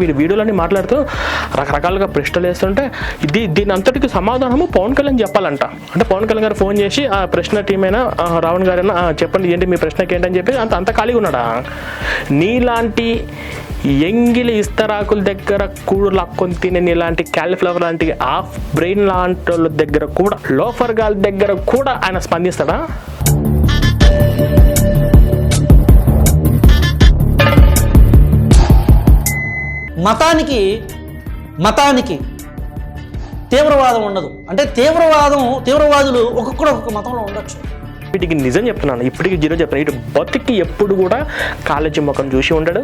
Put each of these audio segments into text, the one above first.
వీడి వీడియోలన్నీ మాట్లాడుతూ రకరకాలుగా ప్రశ్నలు వేస్తుంటే ఇది దీని అంతటికి సమాధానము పవన్ కళ్యాణ్ చెప్పాలంట. అంటే పవన్ కళ్యాణ్ గారు ఫోన్ చేసి ఆ ప్రశ్న టీమైనా రావణ్ గారైనా చెప్పండి ఏంటి మీ ప్రశ్నకి ఏంటని చెప్పి అంత అంత ఖాళీగా ఉన్నాడా? నీలాంటి ఎంగిలి ఇస్తరాకుల దగ్గర కూడు లాక్కొని తినే నీలాంటి క్యాలిఫ్లవర్ లాంటి ఆఫ్ బ్రెయిన్ లాంటి వాళ్ళ దగ్గర కూడా లోఫర్ గాల్ దగ్గర కూడా ఆయన స్పందిస్తాడా? మతానికి మతానికి తీవ్రవాదం ఉండదు. అంటే తీవ్రవాదం తీవ్రవాదులు ఒక్కొక్కడు ఒక్కొక్క మతంలో ఉండొచ్చు. వీటికి నిజం చెప్తున్నాను. ఇప్పటికి జీరో చెప్తాను ఇటు బతికి ఎప్పుడు కూడా కాలేజీ ముఖం చూసి ఉండడు.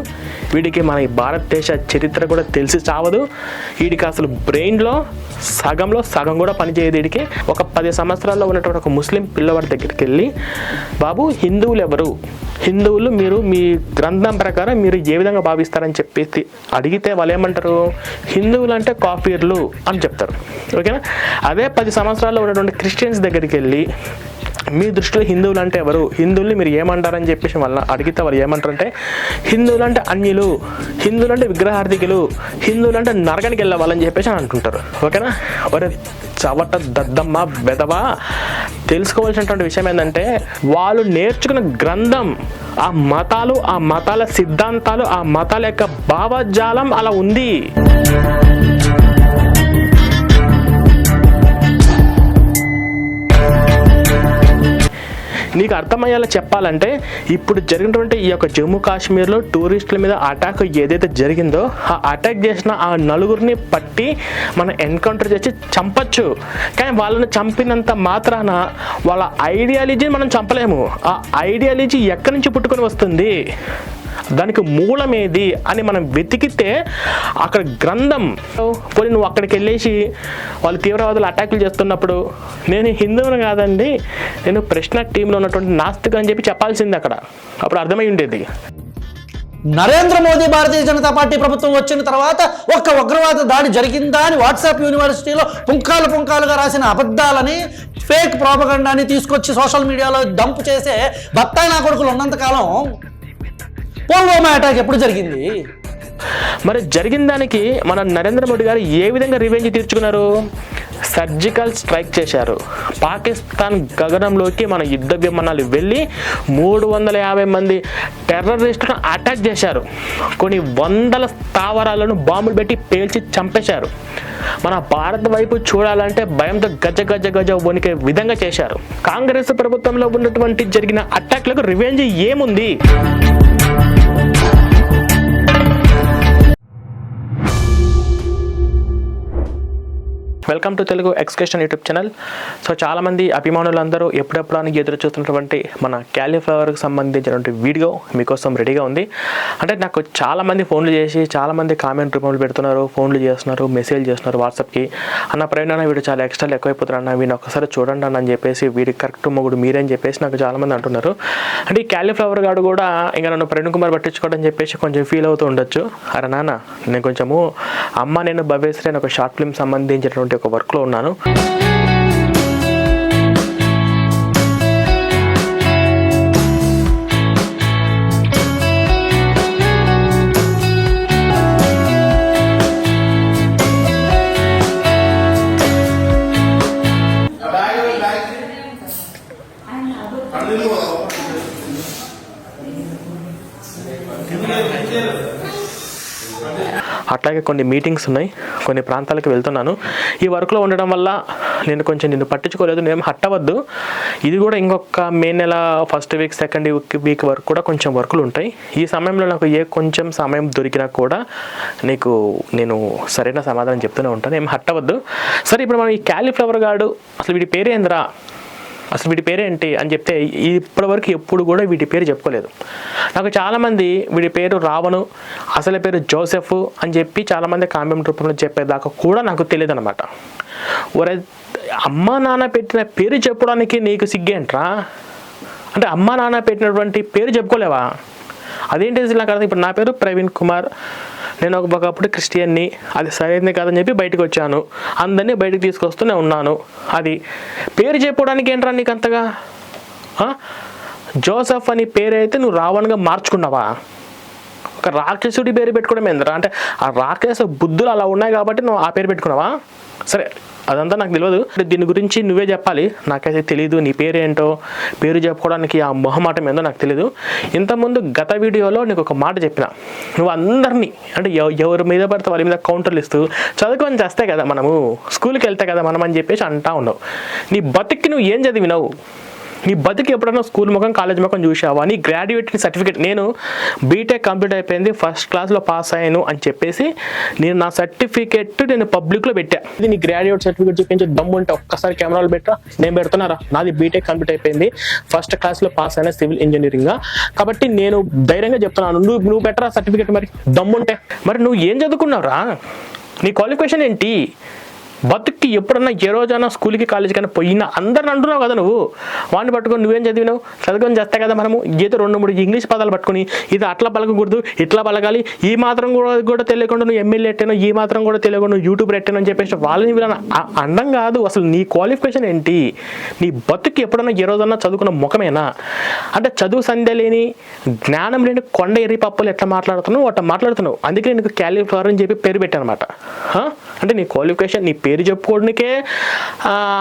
వీడికి మన భారతదేశ చరిత్ర కూడా తెలిసి చావదు. వీడికి అసలు బ్రెయిన్లో సగంలో సగం కూడా పనిచేయదు వీడికి. ఒక పది సంవత్సరాల్లో ఉన్నటువంటి ఒక ముస్లిం పిల్లవాడి దగ్గరికి వెళ్ళి బాబు హిందువులు ఎవరు? హిందువులు మీరు మీ గ్రంథం ప్రకారం మీరు ఏ విధంగా భావిస్తారని చెప్పేసి అడిగితే వాళ్ళు ఏమంటారు? హిందువులు అంటే కాఫీర్లు అని చెప్తారు. ఓకేనా? అదే పది సంవత్సరాల్లో ఉన్నటువంటి క్రిస్టియన్స్ దగ్గరికి వెళ్ళి మీ దృష్టిలో హిందువులు అంటే ఎవరు? హిందువుల్ని మీరు ఏమంటారని చెప్పేసి వాళ్ళని అడిగితే వారు ఏమంటారంటే హిందువులు అంటే అన్యులు హిందువులు అంటే విగ్రహార్థికులు హిందువులు అంటే నరకానికి వెళ్ళవాలని చెప్పేసి అని అంటుంటారు. ఓకేనా? ఒరే చవట దద్దమ్మ బెదవా తెలుసుకోవాల్సినటువంటి విషయం ఏంటంటే వాళ్ళు నేర్చుకున్న గ్రంథం ఆ మతాలు ఆ మతాల సిద్ధాంతాలు ఆ మతాల యొక్క భావజాలం అలా ఉంది. నీకు అర్థమయ్యేలా చెప్పాలంటే ఇప్పుడు జరిగినటువంటి ఈ యొక్క జమ్మూ కాశ్మీర్లో టూరిస్టుల మీద అటాక్ ఏదైతే జరిగిందో ఆ అటాక్ చేసిన ఆ నలుగురిని పట్టి మనం ఎన్కౌంటర్ చేసి చంపచ్చు. కానీ వాళ్ళని చంపినంత మాత్రాన వాళ్ళ ఐడియాలజీని మనం చంపలేము. ఆ ఐడియాలజీ ఎక్కడి నుంచి పుట్టుకొని వస్తుంది? దానికి మూలమేది అని మనం వెతికితే అక్కడ గ్రంథం. పోనీ నువ్వు అక్కడికి వెళ్ళేసి వాళ్ళు తీవ్రవాదులు అటాకులు చేస్తున్నప్పుడు నేను హిందువుని కాదండి నేను ప్రశ్న టీంలో ఉన్నటువంటి నాస్తిక అని చెప్పి చెప్పాల్సింది అక్కడ. అప్పుడు అర్థమై ఉండేది. నరేంద్ర మోదీ భారతీయ జనతా పార్టీ ప్రభుత్వం వచ్చిన తర్వాత ఒక్క ఉగ్రవాద దాడి జరిగిందా అని వాట్సాప్ యూనివర్సిటీలో పుంకాలు పుంకాలుగా రాసిన అబద్ధాలని ఫేక్ ప్రాపగండాన్ని తీసుకొచ్చి సోషల్ మీడియాలో డంప్ చేసే బత్తాయి నా కొడుకులు ఉన్నంతకాలం పుల్వామా అటాక్ ఎప్పుడు జరిగింది? మరి జరిగిన దానికి మన నరేంద్ర మోడీ గారు ఏ విధంగా రివెంజ్ తీర్చుకున్నారు? సర్జికల్ స్ట్రైక్ చేశారు. పాకిస్తాన్ గగనంలోకి మన యుద్ధ విమానాలు వెళ్ళి మూడు వందల యాభై మంది టెర్రరిస్టులను అటాక్ చేశారు. కొన్ని వందల స్థావరాలను బాంబులు పెట్టి పేల్చి చంపేశారు. మన భారత్ వైపు చూడాలంటే భయంతో గజ గజ గజ వణికే విధంగా చేశారు. కాంగ్రెస్ ప్రభుత్వంలో ఉన్నటువంటి జరిగిన అటాక్లకు రివెంజ్ ఏముంది? Thank you. Welcome to Telugu ఎక్స్కేషన్ YouTube channel so చాలామంది అభిమానులందరూ ఎప్పుడెప్పుడానికి ఎదురు చూస్తున్నటువంటి మన క్యాలీఫ్లవర్కి సంబంధించినటువంటి వీడియో మీకోసం రెడీగా ఉంది. అంటే నాకు చాలామంది ఫోన్లు చేసి చాలామంది కామెంట్ రూపంలో పెడుతున్నారు ఫోన్లు చేస్తున్నారు మెసేజ్ చేస్తున్నారు వాట్సాప్కి అన్న ప్రయాణ వీడు చాలా ఎక్స్ట్రా ఎక్కువైపోతున్నా అన్న వీడిని ఒకసారి చూడండి అన్న అని చెప్పేసి వీడి కరెక్ట్ మొగుడు మీరని చెప్పేసి నాకు చాలామంది అంటున్నారు. అంటే ఈ క్యాలీఫ్లవర్ గాడు కూడా ఇంకా నన్ను ప్రణ్ కుమార్ పట్టించుకోవడం చెప్పేసి కొంచెం ఫీల్ అవుతూ ఉండొచ్చు. అరే నాన్న నేను కొంచెము అమ్మ నేను భవేశ్రీ అని ఒక షార్ట్ ఫిల్మ్ సంబంధించినటువంటి ఒక వర్క్లో ఉన్నాను. అట్లాగే కొన్ని మీటింగ్స్ ఉన్నాయి కొన్ని ప్రాంతాలకు వెళ్తున్నాను. ఈ వర్క్లో ఉండడం వల్ల నేను కొంచెం నిన్ను పట్టించుకోలేదు నేను హట్టవద్దు. ఇది కూడా ఇంకొక మే నెల first week second week week వరకు కూడా కొంచెం వర్కులు ఉంటాయి. ఈ సమయంలో నాకు ఏ కొంచెం సమయం దొరికినా కూడా నీకు నేను సరైన సమాధానం చెప్తూనే ఉంటాను ఏం హట్టవద్దు. సరే ఇప్పుడు మనం ఈ క్యాలీఫ్లవర్ గాడు అసలు వీడి పేరేంద్రా? అసలు వీటి పేరేంటి అని చెప్తే ఇప్పటివరకు ఎప్పుడు కూడా వీటి పేరు చెప్పుకోలేదు. నాకు చాలామంది వీడి పేరు రావణు అసలు పేరు జోసెఫ్ అని చెప్పి చాలామంది కామెంట్ రూపంలో చెప్పేదాకా కూడా నాకు తెలియదు అనమాట ఒరే అమ్మ నాన్న పెట్టిన పేరు చెప్పడానికి నీకు సిగ్గేంట్రా? అంటే అమ్మ నాన్న పెట్టినటువంటి పేరు చెప్పుకోలేవా? అదేంటి నాకు అర్థం? ఇప్పుడు నా పేరు ప్రవీణ్ కుమార్. నేను ఒక ఒకప్పుడు క్రిస్టియన్ని. అది సరైనది కాదని చెప్పి బయటకు వచ్చాను. అందరినీ బయటకు తీసుకొస్తూనే ఉన్నాను. అది పేరు చెప్పుకోవడానికి ఏంట్రా నీకు అంతగా? జోసఫ్ అని పేరు అయితే నువ్వు రావణ్గా మార్చుకున్నావా? ఒక రాక్షసుడి పేరు పెట్టుకోవడం ఏంద్రా? అంటే ఆ రాక్షస బుద్ధులు అలా ఉన్నాయి కాబట్టి నువ్వు ఆ పేరు పెట్టుకున్నావా? సరే అదంతా నాకు తెలియదు అంటే దీని గురించి నువ్వే చెప్పాలి. నాకైతే తెలియదు నీ పేరేంటో పేరు చెప్పుకోవడానికి ఆ మొహమాటం ఏందో నాకు తెలియదు ఇంతకుముందు గత వీడియోలో నీకు ఒక మాట చెప్పిన. నువ్వు అందరినీ అంటే ఎవ- ఎవరి మీద పడితే వాళ్ళ మీద కౌంటర్లు ఇస్తూ చదువుకొని చేస్తే కదా మనము స్కూల్కి వెళ్తే కదా మనం అని చెప్పేసి అంటా ఉన్నావు. నీ బతుక్కి నువ్వు ఏం చదివినావు? నీ బతుకు ఎప్పుడైనా స్కూల్ ముఖం కాలేజ్ ముఖం చూసావా నీ గ్రాడ్యుయేట్ సర్టిఫికేట్. నేను బీటెక్ కంప్లీట్ అయిపోయింది ఫస్ట్ క్లాస్లో పాస్ అయ్యాను అని చెప్పేసి నేను నా సర్టిఫికేట్ నేను పబ్లిక్లో పెట్టా. ఇది నీ గ్రాడ్యుయేట్ సర్టిఫికేట్ చూపించి దమ్ము ఉంటే ఒక్కసారి కెమెరాలు పెట్టా నేను పెడుతున్నారా? నాది బీటెక్ కంప్లీట్ అయిపోయింది ఫస్ట్ క్లాస్లో పాస్ అయిన సివిల్ ఇంజనీరింగ్. కాబట్టి నేను ధైర్యంగా చెప్తున్నాను నువ్వు నువ్వు పెట్టరా సర్టిఫికేట్ మరి? దమ్ముంటే మరి నువ్వు ఏం చదువుకున్నావురా? నీ క్వాలిఫికేషన్ ఏంటి? బతుక్కి ఎప్పుడన్నా ఏ రోజైనా స్కూల్కి కాలేజీకి అయినా పోయినా అందరిని అంటున్నావు కదా నువ్వు. వాడిని పట్టుకొని నువ్వేం చదివినావు? చదువుకొని చేస్తా కదా మనము. ఏదో రెండు మూడు ఇంగ్లీష్ పదాలు పట్టుకుని ఇది అట్లా పలకకూడదు ఇట్లా పలకాలి. ఈ మాత్రం కూడా కూడా తెలియకుండా నువ్వు ఎమ్మెల్యే ఎట్టాను ఈ మాత్రం కూడా తెలియకుండా నువ్వు యూట్యూబ్ పెట్టాను అని చెప్పేసి వాళ్ళని వీళ్ళని అండం కాదు. అసలు నీ క్వాలిఫికేషన్ ఏంటి? నీ బతుక్కి ఎప్పుడన్నా ఏ రోజన్నా చదువుకున్న ముఖమేనా? అంటే చదువు సంధ్య లేని జ్ఞానం లేని కొండ ఎరి పప్పులు ఎట్లా మాట్లాడుతున్నావు? అట్లా మాట్లాడుతున్నావు. అందుకే నీకు క్యాలిఫ్లవర్ అని చెప్పి పేరు పెట్టానమాట. అంటే నీ క్వాలిఫికేషన్ నీ పేరు చెప్పుకోవడానికే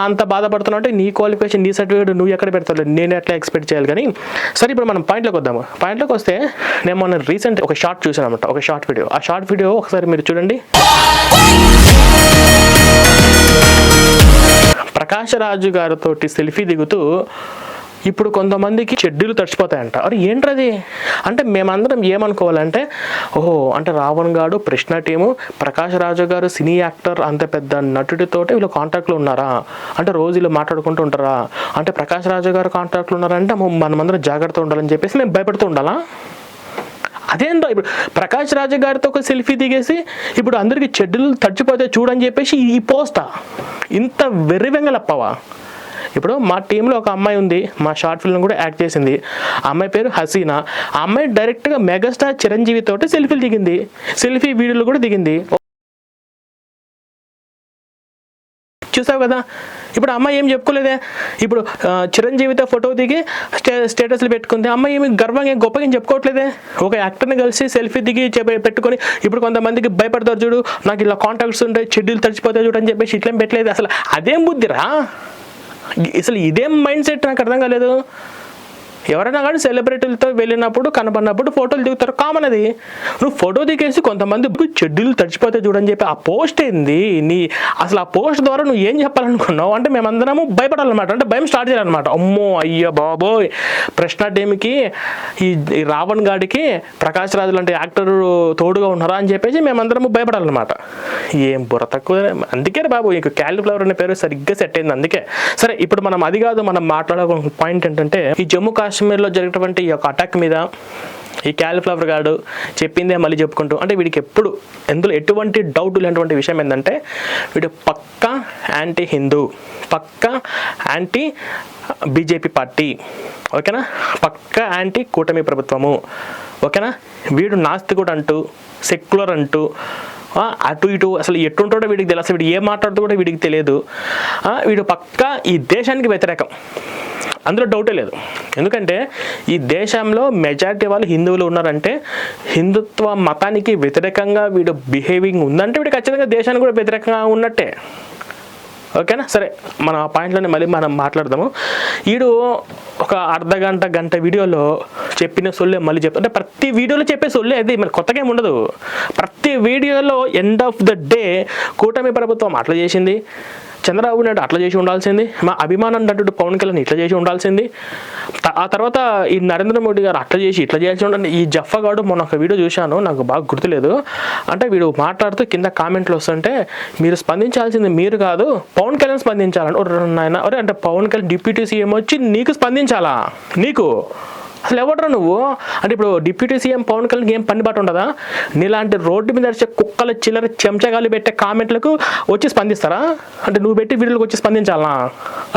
అంత బాధపడుతున్నావు అంటే నీ క్వాలిఫికేషన్ నీ సర్టిఫికేట్ నువ్వు ఎక్కడ పెడతావు? నేను ఎట్లా ఎక్స్పెక్ట్ చేయాలి కానీ సరే ఇప్పుడు మనం పాయింట్లోకి వద్దాము పాయింట్లోకి వస్తే నేను మొన్న రీసెంట్ ఒక షార్ట్ చూసాను అనమాట ఒక షార్ట్ వీడియో ఆ షార్ట్ వీడియో ఒకసారి మీరు చూడండి. ప్రకాష్ రాజు గారితో సెల్ఫీ దిగుతూ ఇప్పుడు కొంతమందికి చెడ్డీలు తడిచిపోతాయంట అరే ఏంటది అంటే మేమందరం ఏమనుకోవాలంటే ఓహో అంటే రావణ్ గారు కృష్ణ టీము ప్రకాష్ రాజు గారు సినీ యాక్టర్ అంత పెద్ద నటుడితోటి వీళ్ళు కాంటాక్ట్లో ఉన్నారా? అంటే రోజు వీళ్ళు మాట్లాడుకుంటూ ఉంటారా? అంటే ప్రకాష్ రాజు గారు కాంటాక్ట్లో ఉన్నారంటే మనమందరం జాగ్రత్త ఉండాలని చెప్పేసి మేము భయపడుతూ ఉండాలా? అదేంటో ఇప్పుడు ప్రకాష్ రాజు గారితో ఒక సెల్ఫీ దిగేసి ఇప్పుడు అందరికీ చెడ్డులు తడిచిపోతే చూడని చెప్పేసి ఈ పోస్తా ఇంత వెర్రి వెంగలప్పవా ఇప్పుడు మా టీంలో ఒక అమ్మాయి ఉంది మా షార్ట్ ఫిల్మ్ కూడా యాక్ట్ చేసింది. అమ్మాయి పేరు హసీనా. ఆ అమ్మాయి డైరెక్ట్గా మెగాస్టార్ చిరంజీవి తోటి సెల్ఫీలు దిగింది. సెల్ఫీ వీడియోలు కూడా దిగింది. చూసావు కదా? ఇప్పుడు అమ్మాయి ఏం చెప్పుకోలేదే? ఇప్పుడు చిరంజీవితో ఫోటో దిగి స్టే స్టేటస్లు పెట్టుకుంది. అమ్మాయి ఏమి గర్వంగా ఏం గొప్పగా ఏం చెప్పుకోవట్లేదే? ఒక యాక్టర్ని కలిసి సెల్ఫీ దిగి పెట్టుకొని ఇప్పుడు కొంతమందికి భయపడతారు చూడు నాకు ఇలా కాంటాక్ట్స్ ఉంటాయి షెడ్యూల్ తడిచిపోతాయి చూడు అని చెప్పేసి ఇట్లేం పెట్టలేదు. అసలు అదేం బుద్ధిరా? అసలు ఇదేం మైండ్ సెట్ నాకు అర్థం కాలేదు. ఎవరైనా కానీ సెలబ్రిటీలతో వెళ్ళినప్పుడు కనపడినప్పుడు ఫోటోలు దిగుతారు. కామన్ అది. నువ్వు ఫోటో దిగేసి కొంతమంది చెడ్డీలు తడిచిపోతే చూడని చెప్పి ఆ పోస్ట్ ఏంది? నీ అసలు ఆ పోస్ట్ ద్వారా నువ్వు ఏం చెప్పాలనుకున్నావు? అంటే మేమందరము భయపడాలన్నమాట. అంటే భయం స్టార్ట్ చేయాలన్నమాట. అమ్మో అయ్యో బాబోయ్. ప్రశ్న టీమ్కి ఈ రావణ్ గాడికి ప్రకాష్ రాజు లాంటి యాక్టర్ తోడుగా ఉన్నారా అని చెప్పేసి మేమందరము భయపడాలన్నమాట. ఏం బుర్ర తక్కువ. అందుకే బాబు ఇంక క్యాలిఫ్లవర్ అనే పేరు సరిగ్గా సెట్ అయింది. అందుకే. సరే ఇప్పుడు మనం అది కాదు మనం మాట్లాడే పాయింట్ ఏంటంటే ఈ జమ్మూ కాశ్మీర్ కాశ్మీర్లో జరిగినటువంటి ఈ యొక్క అటాక్ మీద ఈ క్యాలిఫ్లవర్ గాడు చెప్పిందే మళ్ళీ చెప్పుకుంటూ అంటే వీడికి ఎప్పుడు ఎందులో ఎటువంటి డౌట్ లేనటువంటి విషయం ఏంటంటే వీడు పక్కా యాంటీ హిందూ పక్కా యాంటీ బీజేపీ పార్టీ ఓకేనా? పక్కా యాంటీ కూటమి ప్రభుత్వము ఓకేనా? వీడు నాస్తికుడు అంటూ సెక్యులర్ అంటూ అటు ఇటు అసలు ఎట్టుంటాడో వీడికి తెలియదు అసలు వీడు ఏం మాట్లాడుతూ కూడా వీడికి తెలియదు. వీడు పక్కా ఈ దేశానికి వ్యతిరేకం. అందులో డౌటే లేదు. ఎందుకంటే ఈ దేశంలో మెజారిటీ వాళ్ళు హిందువులు ఉన్నారంటే హిందుత్వ మతానికి వ్యతిరేకంగా వీడు బిహేవింగ్ ఉందంటే వీడు ఖచ్చితంగా దేశానికి కూడా వ్యతిరేకంగా ఉన్నట్టే. ఓకేనా? సరే మన ఆ పాయింట్లోనే మళ్ళీ మనం మాట్లాడదాము. వీడు ఒక అర్ధ గంట గంట వీడియోలో చెప్పిన సొల్లే మళ్ళీ చెప్తా అంటే ప్రతి వీడియోలో చెప్పే సొల్లే అది మరి కొత్తగా ఏమి ఉండదు. ప్రతి వీడియోలో ఎండ్ ఆఫ్ ద డే కూటమి ప్రభుత్వం అట్లా చేసింది. చంద్రబాబు నాయుడు అట్లా చేసి ఉండాల్సింది మా అభిమానం నటుడు పవన్ కళ్యాణ్ ఇట్లా చేసి ఉండాల్సింది. త- ఆ తర్వాత ఈ నరేంద్ర మోడీ గారు అట్లా చేసి ఇట్లా చేయాల్సి ఉండాలి. ఈ జఫ్ఫగాడు మొన్న ఒక వీడియో చూశాను నాకు బాగా గుర్తులేదు. అంటే వీడు మాట్లాడుతూ కింద కామెంట్లు వస్తుంటే మీరు స్పందించాల్సింది మీరు కాదు పవన్ కళ్యాణ్ స్పందించాలని. ఒరే నాయన అరే అంటే పవన్ కళ్యాణ్ డిప్యూటీ సీఎం వచ్చి నీకు స్పందించాలా? నీకు? అసలు ఎవడరా నువ్వు? అంటే ఇప్పుడు డిప్యూటీ సీఎం పవన్ కళ్యాణ్ ఏం పని బాటు ఉండదా? నీలాంటి రోడ్డు మీద నడిచే కుక్కల చిల్లర చెంచగాలు పెట్టే కామెంట్లకు వచ్చి స్పందిస్తారా? అంటే నువ్వు పెట్టి వీడియోలకు వచ్చి స్పందించాలా?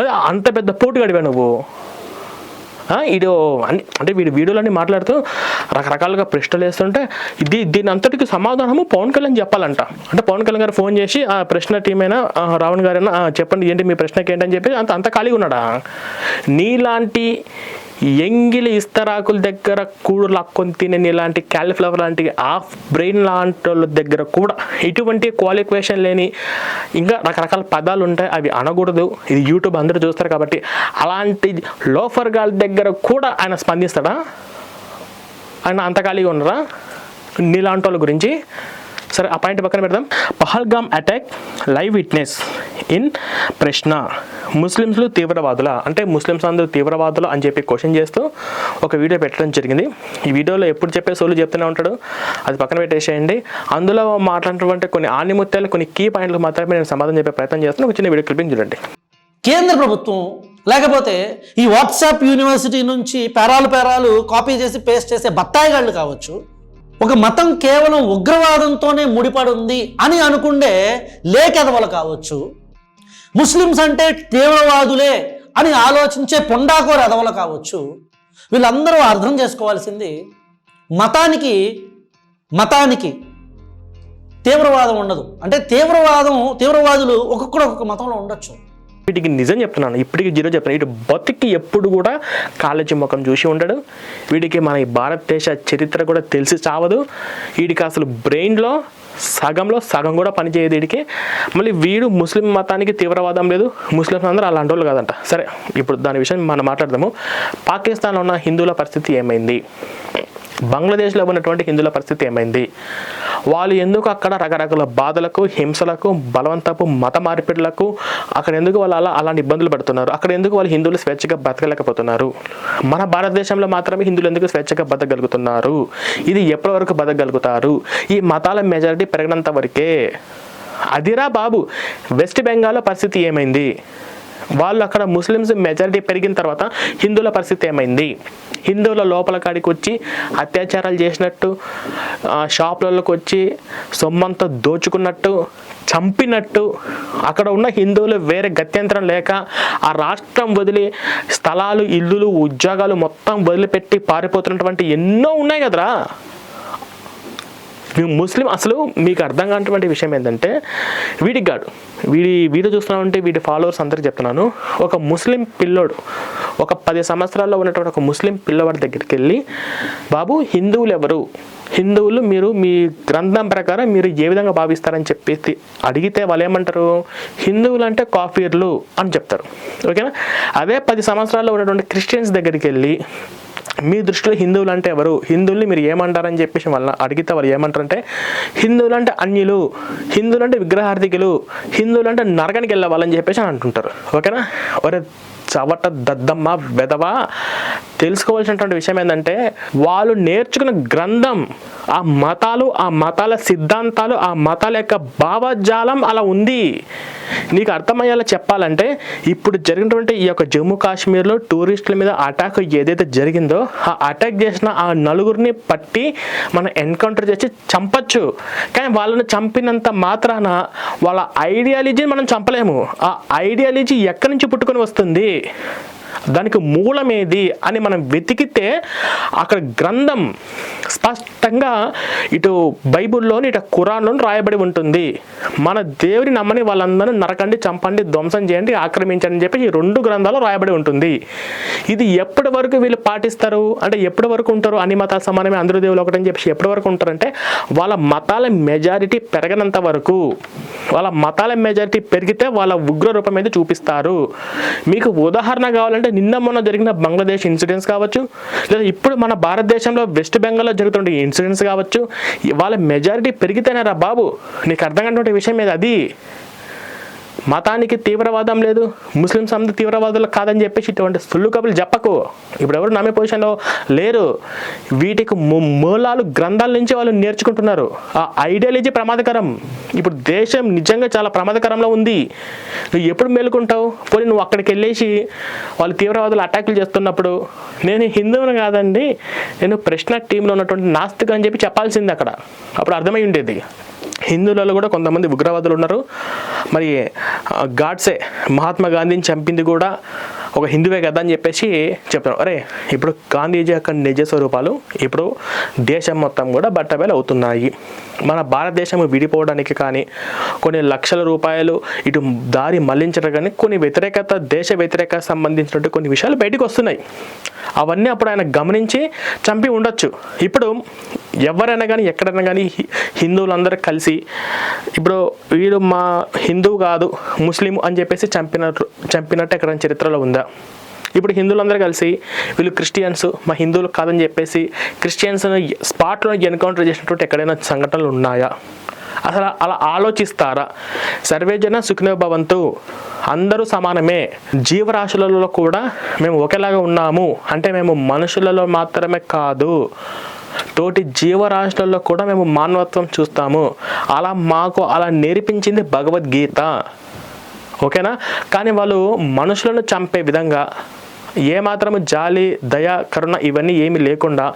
అదే అంత పెద్ద పోటు గడివా నువ్వు ఇది అన్ని అంటే వీడి వీడియోలన్నీ మాట్లాడుతూ రకరకాలుగా ప్రశ్నలు వేస్తుంటే ఇది దీని అంతటికి సమాధానము పవన్ కళ్యాణ్ చెప్పాలంట. అంటే పవన్ కళ్యాణ్ గారు ఫోన్ చేసి ఆ ప్రశ్న టీమైనా అయినా రావణ్ గారైనా చెప్పండి ఏంటి మీ ప్రశ్నకి ఏంటని చెప్పి అంత అంత ఖాళీగా ఉన్నాడా? నీలాంటి ఎంగిలి ఇస్తరాకుల దగ్గర కూడు లాక్కొని తినే ఇలాంటి క్యాలిఫ్లవర్ లాంటి ఆఫ్ బ్రెయిన్ లాంటి వాళ్ళ దగ్గర కూడా ఎటువంటి క్వాలిఫికేషన్ లేని ఇంకా రకరకాల పదాలు ఉంటాయి అవి అనకూడదు. ఇది యూట్యూబ్ అందరూ చూస్తారు కాబట్టి అలాంటి లోఫర్ గాల్ దగ్గర కూడా ఆయన స్పందిస్తాడా? ఆయన అంత ఖాళీగా ఉన్నారా? నీలాంటి వాళ్ళ గురించి? సరే ఆ పాయింట్ పక్కన పెడదాం. Pahalgam attack live witness in ప్రశ్న. ముస్లిమ్స్లు తీవ్రవాదుల అంటే ముస్లిమ్స్ అందరూ తీవ్రవాదులు అని చెప్పి క్వశ్చన్ చేస్తూ ఒక వీడియో పెట్టడం జరిగింది. ఈ వీడియోలో ఎప్పుడు చెప్పే సోలు చెప్తూనే ఉంటాడు. అది పక్కన పెట్టేసేయండి. అందులో మాట్లాడినటువంటి కొన్ని ఆనిముత్యాలు కొన్ని కీ పాయింట్లు మాత్రమే నేను సమాధానం చెప్పే ప్రయత్నం చేస్తాను ఒక చిన్న వీడియో క్లిపింగ్ చూడండి. కేంద్ర ప్రభుత్వం లేకపోతే ఈ వాట్సాప్ యూనివర్సిటీ నుంచి పేరాలు పేరాలు కాపీ చేసి పేస్ట్ చేసే బత్తాయిగాళ్ళు కావచ్చు. ఒక మతం కేవలం ఉగ్రవాదంతోనే ముడిపడి ఉంది అని అనుకుండే లేకెదవలు కావచ్చు. ముస్లిమ్స్ అంటే తీవ్రవాదులే అని ఆలోచించే పొండాకోర ఎదవలు కావచ్చు. వీళ్ళందరూ అర్థం చేసుకోవాల్సింది మతానికి మతానికి తీవ్రవాదం ఉండదు. అంటే తీవ్రవాదం తీవ్రవాదులు ఒక్కొక్కడు ఒక్కొక్క మతంలో ఉండొచ్చు. వీటికి నిజం చెప్తున్నాను ఇప్పటికి జీరో చెప్తున్నాను. ఇటు బతికి ఎప్పుడు కూడా కాలేజీ ముఖం చూసి ఉండడు. వీడికి మన ఈ భారతదేశ చరిత్ర కూడా తెలిసి చావదు. వీడికి అసలు బ్రెయిన్లో సగంలో సగం కూడా పనిచేయదు వీడికి. మళ్ళీ వీడు ముస్లిం మతానికి తీవ్రవాదం లేదు. ముస్లింస్ అందరూ అలాంటి వాళ్ళు కాదంట. సరే ఇప్పుడు దాని విషయం మనం మాట్లాడదాము. పాకిస్తాన్లో ఉన్న హిందువుల పరిస్థితి ఏమైంది? బంగ్లాదేశ్లో ఉన్నటువంటి హిందువుల పరిస్థితి ఏమైంది? వాళ్ళు ఎందుకు అక్కడ రకరకాల బాధలకు హింసలకు బలవంతపు మత మార్పిడులకు అక్కడ ఎందుకు వాళ్ళు అలా అలాంటి ఇబ్బందులు పడుతున్నారు? అక్కడ ఎందుకు వాళ్ళు హిందువులు స్వేచ్ఛగా బతకలేకపోతున్నారు? మన భారతదేశంలో మాత్రమే హిందువులు ఎందుకు స్వేచ్ఛగా బతకగలుగుతున్నారు? ఇది ఎప్పటి వరకు బతకగలుగుతారు? ఈ మతాల మెజారిటీ పెరిగినంత వరకే. అదిరా బాబు వెస్ట్ బెంగాల్లో పరిస్థితి ఏమైంది? వాళ్ళు అక్కడ ముస్లిమ్స్ మెజారిటీ పెరిగిన తర్వాత హిందువుల పరిస్థితి ఏమైంది? హిందువుల లోపల కాడికి వచ్చి అత్యాచారాలు చేసినట్టు ఆ, షాపులలోకి వచ్చి సొమ్మంతా దోచుకున్నట్టు చంపినట్టు అక్కడ ఉన్న హిందువులు వేరే గత్యంతరం లేక ఆ రాష్ట్రం వదిలి స్థలాలు ఇల్లులు ఉద్యోగాలు మొత్తం వదిలిపెట్టి పారిపోతున్నటువంటి ఎన్నో ఉన్నాయి కదరా? ముస్లిం అసలు మీకు అర్థం కానటువంటి విషయం ఏంటంటే వీడికి కాదు వీడి వీడియో చూస్తున్నామంటే వీడి ఫాలోవర్స్ అందరికి చెప్తున్నాను. ఒక ముస్లిం పిల్లోడు ఒక పది సంవత్సరాల్లో ఉన్నటువంటి ఒక ముస్లిం పిల్లవాడి దగ్గరికి వెళ్ళి బాబు హిందువులు ఎవరు? హిందువులు మీరు మీ గ్రంథం ప్రకారం మీరు ఏ విధంగా భావిస్తారని చెప్పేసి అడిగితే వాళ్ళు ఏమంటారు? హిందువులు అంటే కాఫీర్లు అని చెప్తారు. ఓకేనా? అదే పది సంవత్సరాల్లో ఉన్నటువంటి క్రిస్టియన్స్ దగ్గరికి వెళ్ళి మీ దృష్టిలో హిందువులు అంటే ఎవరు? హిందువుల్ని మీరు ఏమంటారని చెప్పేసి వాళ్ళని అడిగితే వాళ్ళు ఏమంటారంటే హిందువులు అంటే అన్యులు హిందువులు అంటే విగ్రహార్థికులు హిందువులు అంటే నరకానికి వెళ్ళవాలని చెప్పేసి అని అంటుంటారు. ఓకేనా? ఒరే చవట దద్దమ్మ బెదవా తెలుసుకోవాల్సినటువంటి విషయం ఏంటంటే వాళ్ళు నేర్చుకున్న గ్రంథం ఆ మతాలు ఆ మతాల సిద్ధాంతాలు ఆ మతాల యొక్క భావజాలం అలా ఉంది. నీకు అర్థమయ్యేలా చెప్పాలంటే ఇప్పుడు జరిగినటువంటి ఈ యొక్క జమ్మూ కాశ్మీర్లో టూరిస్టుల మీద అటాక్ ఏదైతే జరిగిందో ఆ అటాక్ చేసిన ఆ నలుగురిని పట్టి మనం ఎన్కౌంటర్ చేసి చంపచ్చు. కానీ వాళ్ళని చంపినంత మాత్రాన వాళ్ళ ఐడియాలజీని మనం చంపలేము. ఆ ఐడియాలజీ ఎక్కడి నుంచి పుట్టుకొని వస్తుంది? దానికి మూలమేది అని మనం వెతికితే అక్కడ గ్రంథం స్పష్టంగా ఇటు బైబిల్లోని ఇటు కురాన్లోని రాయబడి ఉంటుంది. మన దేవుని నమ్మని వాళ్ళందరూ నరకండి చంపండి ధ్వంసం చేయండి ఆక్రమించండి అని చెప్పి ఈ రెండు గ్రంథాలు రాయబడి ఉంటుంది. ఇది ఎప్పటి వరకు వీళ్ళు పాటిస్తారు? అంటే ఎప్పటి వరకు ఉంటారు? అన్ని మతాల సమానమే అందరూ దేవులు ఒకటని చెప్పి ఎప్పటి వరకు ఉంటారంటే వాళ్ళ మతాల మెజారిటీ పెరగనంత వరకు. వాళ్ళ మతాల మెజారిటీ పెరిగితే వాళ్ళ ఉగ్ర రూపం అయితే చూపిస్తారు. మీకు ఉదాహరణ కావాలంటే నిన్న మొన్న జరిగిన బంగ్లాదేశ్ ఇన్సిడెంట్స్ కావచ్చు లేదా ఇప్పుడు మన భారతదేశంలో వెస్ట్ బెంగాల్లో జరుగుతున్న ఇన్సిడెంట్స్ కావచ్చు వాళ్ళ మెజారిటీ పెరిగితేనే రా బాబు. నీకు అర్థం కానటువంటి విషయం ఏది? అది మతానికి తీవ్రవాదం లేదు ముస్లిమ్స్ అందరూ తీవ్రవాదులు కాదని చెప్పేసి ఇటువంటి సుల్లు కబులు చెప్పకు. ఇప్పుడు ఎవరు నమ్మే పొజిషన్లో లేరు. వీటికి మూలాలు గ్రంథాల నుంచి వాళ్ళు నేర్చుకుంటున్నారు. ఆ ఐడియాలజీ ప్రమాదకరం. ఇప్పుడు దేశం నిజంగా చాలా ప్రమాదకరంలో ఉంది. నువ్వు ఎప్పుడు మేలుకుంటావు? పోనీ నువ్వు అక్కడికి వెళ్ళేసి వాళ్ళు తీవ్రవాదులు అటాకులు చేస్తున్నప్పుడు నేను హిందువుని కాదండి నేను ప్రశ్న టీంలో ఉన్నటువంటి నాస్తిక అని చెప్పి చెప్పాల్సింది అక్కడ. అప్పుడు అర్థమై ఉండేది. హిందువులలో కూడా కొంతమంది ఉగ్రవాదులు ఉన్నారు. మరి గాడ్సే మహాత్మా గాంధీని చంపింది కూడా ఒక హిందువే కదా అని చెప్పేసి చెప్తాను అరే ఇప్పుడు గాంధీజీ యొక్క నిజ స్వరూపాలు ఇప్పుడు దేశం మొత్తం కూడా బట్టబయలు అవుతున్నాయి. మన భారతదేశం విడిపోవడానికి కానీ కొన్ని లక్షల రూపాయలు ఇటు దారి మళ్ళించడం కానీ కొన్ని వ్యతిరేకత దేశ వ్యతిరేక సంబంధించినట్టు కొన్ని విషయాలు బయటకు వస్తున్నాయి. అవన్నీ అప్పుడు ఆయన గమనించి చంపి ఉండొచ్చు. ఇప్పుడు ఎవరైనా కానీ ఎక్కడైనా కానీ హి- హిందువులందరూ కలిసి ఇప్పుడు వీడు మా హిందూ కాదు ముస్లిం అని చెప్పేసి చంపినట్టు చంపినట్టు ఎక్కడైనా చరిత్రలో ఉందా? ఇప్పుడు హిందువులందరూ కలిసి వీళ్ళు క్రిస్టియన్స్ మా హిందువులు కాదని చెప్పేసి క్రిస్టియన్స్ స్పాట్లో ఎన్కౌంటర్ చేసినటువంటి ఎక్కడైనా సంఘటనలు ఉన్నాయా? అసలు అలా ఆలోచిస్తారా? సర్వేజన సుఖినో భవంతు అందరూ సమానమే. జీవరాశులలో కూడా మేము ఒకేలాగా ఉన్నాము. అంటే మేము మనుషులలో మాత్రమే కాదు. తోటి జీవరాశులలో కూడా మేము మానవత్వం చూస్తాము. అలా మాకు అలా నేర్పించింది భగవద్గీత. ఓకేనా? కానీ వాళ్ళు మనుషులను చంపే విధంగా ఏమాత్రము జాలి దయ కరుణ ఇవన్నీ ఏమీ లేకుండా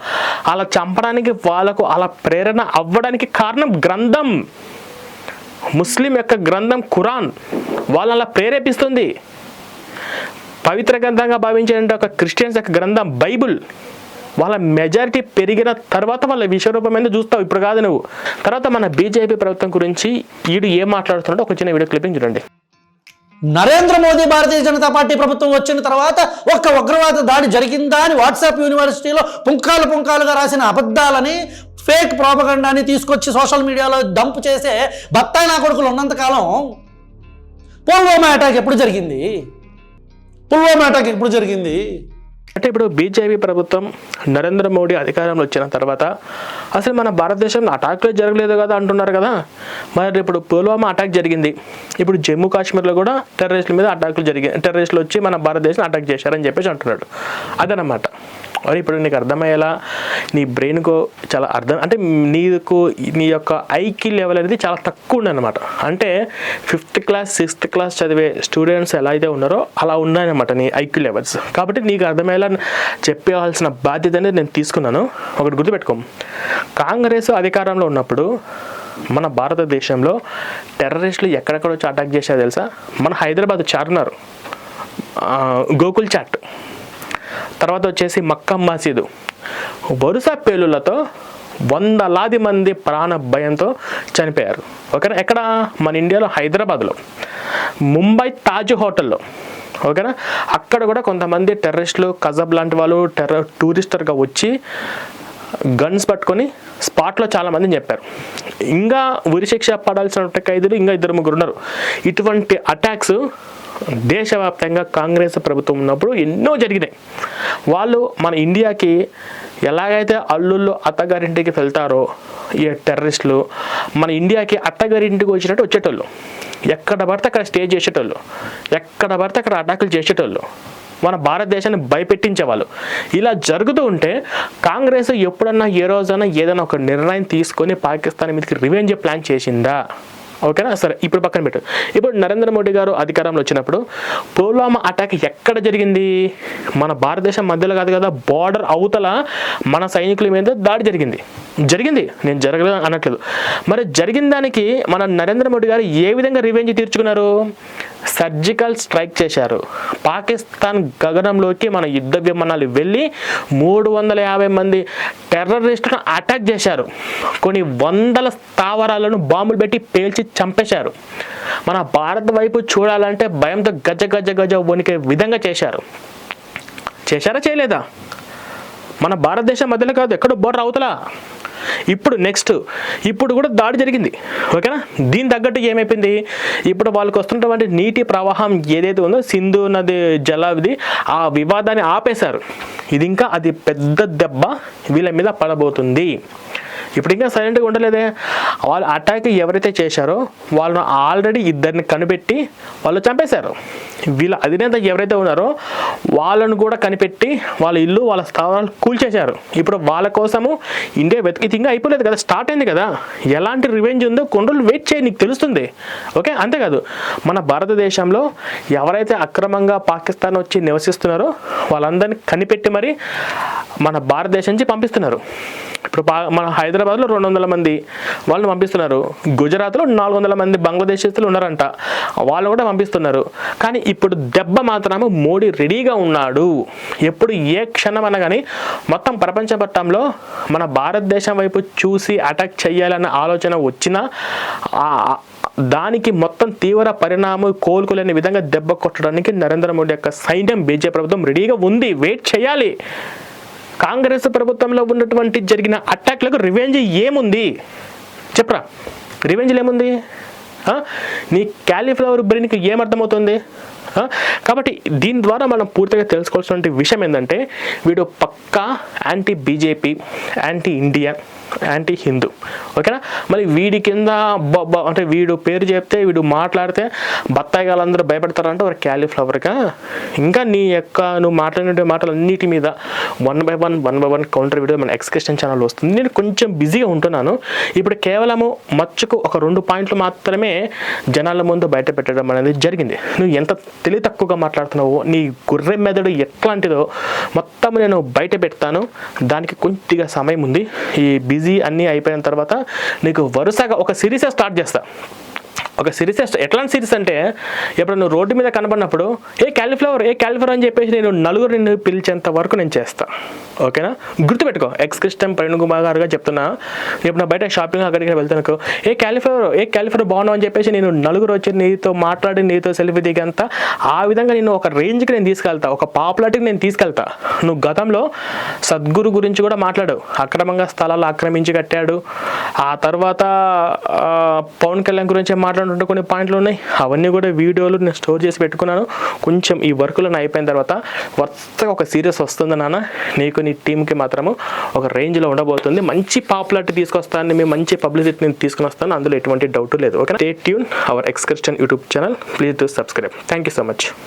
అలా చంపడానికి వాళ్ళకు అలా ప్రేరణ అవ్వడానికి కారణం గ్రంథం. ముస్లిం యొక్క గ్రంథం ఖురాన్ వాళ్ళు అలా ప్రేరేపిస్తుంది. పవిత్ర గ్రంథంగా భావించే ఒక క్రిస్టియన్స్ యొక్క గ్రంథం బైబుల్. వాళ్ళ మెజారిటీ పెరిగిన తర్వాత వాళ్ళ విశ్వరూపం మీద చూస్తావు ఇప్పుడు కాదు నువ్వు. తర్వాత మన బీజేపీ ప్రభుత్వం గురించి వీడు ఏం మాట్లాడుతున్నాడో ఒక చిన్న వీడియో క్లిప్పింగ్ చూడండి. నరేంద్ర మోదీ భారతీయ జనతా పార్టీ ప్రభుత్వం వచ్చిన తర్వాత ఒక్క ఉగ్రవాద దాడి జరిగిందా అని వాట్సాప్ యూనివర్సిటీలో పుంకాలు పుంకాలుగా రాసిన అబద్ధాలని ఫేక్ ప్రాపగండాన్ని తీసుకొచ్చి సోషల్ మీడియాలో డంప్ చేసే బత్తాయి నా కొడుకులు ఉన్నంతకాలం పుల్వామా అటాక్ ఎప్పుడు జరిగింది? పుల్వామా అటాక్ ఎప్పుడు జరిగింది? అంటే ఇప్పుడు బీజేపీ ప్రభుత్వం నరేంద్ర మోడీ అధికారంలో వచ్చిన తర్వాత అసలు మన భారతదేశంలో అటాక్లే జరగలేదు కదా అంటున్నారు కదా? మరి ఇప్పుడు పుల్వామా అటాక్ జరిగింది. ఇప్పుడు జమ్మూ కాశ్మీర్లో కూడా టెర్రరిస్టుల మీద అటాకులు జరిగాయి టెర్రరిస్టులు వచ్చి మన భారతదేశం అటాక్ చేశారని చెప్పేసి అంటున్నాడు. అదనమాట. మరి ఇప్పుడు నీకు అర్థమయ్యేలా నీ బ్రెయిన్కు చాలా అర్థం అంటే నీకు నీ యొక్క ఐక్యూ లెవెల్ అనేది చాలా తక్కువ ఉందన్నమాట. అంటే ఫిఫ్త్ క్లాస్ సిక్స్త్ క్లాస్ చదివే స్టూడెంట్స్ ఎలా అయితే ఉన్నారో అలా ఉన్నాయన్నమాట నీ ఐక్యూ లెవెల్స్. కాబట్టి నీకు అర్థమయ్యేలా చెప్పేవాల్సిన బాధ్యత అనేది నేను తీసుకున్నాను. ఒకటి గుర్తుపెట్టుకో కాంగ్రెస్ అధికారంలో ఉన్నప్పుడు మన భారతదేశంలో టెర్రరిస్టులు ఎక్కడెక్కడ వచ్చి అటాక్ చేశారో తెలుసా? మన హైదరాబాద్ చార్మినార్ గోకుల్ చాట్ తర్వాత వచ్చేసి మక్కా మసీదు. వరుస పేలులతో వందలాది మంది ప్రాణ భయంతో చనిపోయారు. ఓకేనా? ఎక్కడ? మన ఇండియాలో హైదరాబాద్లో. ముంబై తాజ్ హోటల్లో. ఓకేనా? అక్కడ కూడా కొంతమంది టెర్రరిస్టులు కజబ్ లాంటి వాళ్ళు టెర్ర టూరిస్టర్గా వచ్చి గన్స్ పట్టుకొని స్పాట్లో చాలామందిని చెప్పారు. ఇంకా ఉరిశిక్ష పడాల్సిన ఖైదీలు ఇంకా ఇద్దరు ముగ్గురు ఉన్నారు. ఇటువంటి అటాక్స్ దేశవ్యాప్తంగా కాంగ్రెస్ ప్రభుత్వం ఉన్నప్పుడు ఎన్నో జరిగినాయి. వాళ్ళు మన ఇండియాకి ఎలాగైతే అల్లుళ్ళు అత్తగారింటికి వెళ్తారో ఈ టెర్రరిస్టులు మన ఇండియాకి అత్తగారింటికి వచ్చినట్టు వచ్చేటోళ్ళు. ఎక్కడ పడితే అక్కడ స్టే చేసేటోళ్ళు. ఎక్కడ పడితే అక్కడ అటాకులు చేసేటోళ్ళు. మన భారతదేశాన్ని భయపెట్టించేవాళ్ళు. ఇలా జరుగుతూ ఉంటే కాంగ్రెస్ ఎప్పుడన్నా ఏ రోజైనా ఏదైనా ఒక నిర్ణయం తీసుకొని పాకిస్తాన్ మీదకి రివెంజ్ ప్లాన్ చేసిందా? ఓకేనా? సరే ఇప్పుడు పక్కన పెట్టు. ఇప్పుడు నరేంద్ర మోడీ గారు అధికారంలో వచ్చినప్పుడు పుల్వామా అటాక్ ఎక్కడ జరిగింది? మన భారతదేశం మధ్యలో కాదు కదా బార్డర్ అవతల మన సైనికుల మీద దాడి జరిగింది. జరిగింది. నేను జరగలేదు అనట్లేదు. మరి జరిగిన దానికి మన నరేంద్ర మోడీ గారు ఏ విధంగా రివెంజ్ తీర్చుకున్నారు? సర్జికల్ స్ట్రైక్ చేశారు. పాకిస్తాన్ గగనంలోకి మన యుద్ధ విమానాలు వెళ్ళి మూడు వందల యాభై మంది టెర్రరిస్టులను అటాక్ చేశారు. కొన్ని వందల స్థావరాలను బాంబులు పెట్టి పేల్చి చంపేశారు. మన భారత్ వైపు చూడాలంటే భయంతో గజ గజ గజ వణికే విధంగా చేశారు. చేశారా చేయలేదా? మన భారతదేశం మధ్యలో కాదు. ఎక్కడో బోర్డర్ అవుతలా. ఇప్పుడు నెక్స్ట్ ఇప్పుడు కూడా దాడి జరిగింది. ఓకేనా దీని తగ్గట్టు ఏమైపోయింది? ఇప్పుడు వాళ్ళకి వస్తున్నటువంటి నీటి ప్రవాహం ఏదైతే ఉందో సింధు నది జలాది ఆ వివాదాన్ని ఆపేశారు. ఇది ఇంకా అది పెద్ద దెబ్బ వీళ్ళ మీద పడబోతుంది. ఇప్పుడు ఇంకా సైలెంట్గా ఉండలేదే. వాళ్ళు అటాక్ ఎవరైతే చేశారో వాళ్ళను ఆల్రెడీ ఇద్దరిని కనిపెట్టి వాళ్ళు చంపేశారు. వీళ్ళ అధినేత ఎవరైతే ఉన్నారో వాళ్ళను కూడా కనిపెట్టి వాళ్ళ ఇల్లు వాళ్ళ స్థావరాలు కూల్చేశారు. ఇప్పుడు వాళ్ళ కోసము ఇండియా వెతికి తింగా అయిపోలేదు కదా స్టార్ట్ అయింది కదా. ఎలాంటి రివెంజ్ ఉందో కొన్ని రోజులు వెయిట్ చేయి నీకు తెలుస్తుంది. ఓకే? అంతేకాదు మన భారతదేశంలో ఎవరైతే అక్రమంగా పాకిస్తాన్ వచ్చి నివసిస్తున్నారో వాళ్ళందరినీ కనిపెట్టి మరి మన భారతదేశం నుంచి పంపిస్తున్నారు. ఇప్పుడు మన మన హైదరాబాద్లో రెండు వందల మంది వాళ్ళని పంపిస్తున్నారు. గుజరాత్లో నాలుగు వందల మంది బంగ్లాదేశీస్తులు ఉన్నారంట. వాళ్ళు కూడా పంపిస్తున్నారు. కానీ ఇప్పుడు దెబ్బ మాత్రము మోడీ రెడీగా ఉన్నాడు. ఎప్పుడు ఏ క్షణం అనగాని మొత్తం ప్రపంచ పట్టంలో మన భారతదేశం వైపు చూసి అటాక్ చేయాలన్న ఆలోచన వచ్చినా దానికి మొత్తం తీవ్ర పరిణామం కోలుకోలేని విధంగా దెబ్బ కొట్టడానికి నరేంద్ర మోడీ యొక్క సైన్యం బీజేపీ ప్రభుత్వం రెడీగా ఉంది. వెయిట్ చేయాలి. కాంగ్రెస్ ప్రభుత్వంలో ఉన్నటువంటి జరిగిన అటాక్లకు రివెంజ్ ఏముంది? చెప్పరా. రివెంజ్లు ఏముంది? నీ క్యాలీఫ్లవర్ బ్రెయిన్కి ఏమర్థమవుతుంది కాబట్టి దీని ద్వారా మనం పూర్తిగా తెలుసుకోవాల్సిన విషయం ఏంటంటే వీడు పక్కా anti BJP anti India anti Hindu ఓకేనా? మరి వీడి కింద అంటే వీడు పేరు చెప్తే వీడు మాట్లాడితే బత్తాయి వాళ్ళందరూ భయపడతారంటే ఒక క్యాలీఫ్లవర్గా. ఇంకా నీ యొక్క నువ్వు మాట్లాడిన మాటలన్నిటి మీద one by one one by one counter video మన ఎక్స్క్రిషన్ ఛానల్ వస్తుంది. నేను కొంచెం బిజీగా ఉంటున్నాను. ఇప్పుడు కేవలము మచ్చుకు ఒక రెండు పాయింట్లు మాత్రమే జనాల ముందు బయట పెట్టడం అనేది జరిగింది. నువ్వు ఎంత తెలివి తక్కువగా మాట్లాడుతున్నావో నీ గుర్రె మెదడు ఎట్లాంటిదో మొత్తం నేను బయట పెడతాను. దానికి కొద్దిగా సమయం ఉంది. ఈ బిజీ అన్నీ అయిపోయిన తర్వాత నీకు వరుసగా ఒక సిరీసే స్టార్ట్ చేస్తా. ఒక సిరీస్ ఎట్లాంటి సిరీస్ అంటే ఇప్పుడు నువ్వు రోడ్డు మీద కనబడినప్పుడు ఏ క్యాలిఫ్లవర్ ఏ క్యాలిఫ్లవర్ అని చెప్పేసి నేను నలుగురు నిన్ను పిలిచేంత వరకు నేను చేస్తాను ఓకేనా? గుర్తుపెట్టుకో ఎక్స్ క్రిస్టమ్ పరిణుకుమార్ గారుగా చెప్తున్నా ఇప్పుడు నా బయట షాపింగ్ అక్కడికి వెళ్తాను ఏ క్యాలిఫ్లవర్ ఏ క్యాలిఫ్లవర్ బాగున్నావు అని చెప్పేసి నేను నలుగురు వచ్చి నీతో మాట్లాడి నీతో సెల్ఫీ దిగేంత ఆ విధంగా నేను ఒక రేంజ్కి నేను తీసుకెళ్తా ఒక పాపులారిటీకి నేను తీసుకెళ్తా. నువ్వు గతంలో సద్గురు గురించి కూడా మాట్లాడు అక్రమంగా స్థలాలు ఆక్రమించి కట్టాడు. ఆ తర్వాత పవన్ కళ్యాణ్ గురించి మాట్లాడుతుంటే కొన్ని పాయింట్లు ఉన్నాయి. అవన్నీ కూడా వీడియోలు నేను స్టోర్ చేసి పెట్టుకున్నాను. కొంచెం ఈ వర్కులు అయిపోయిన తర్వాత వర్తగా ఒక సీరియస్ వస్తుంది నాన్న. నీకు నీ టీంకి మాత్రము ఒక రేంజ్లో ఉండబోతుంది. మంచి పాపులారిటీ తీసుకొస్తాను మేము మంచి పబ్లిసిటీ నేను తీసుకుని వస్తాను. అందులో ఎటువంటి డౌట్ లేదు. Okay stay tune our ఎక్స్క్రిప్షన్ YouTube channel please to subscribe thank you so much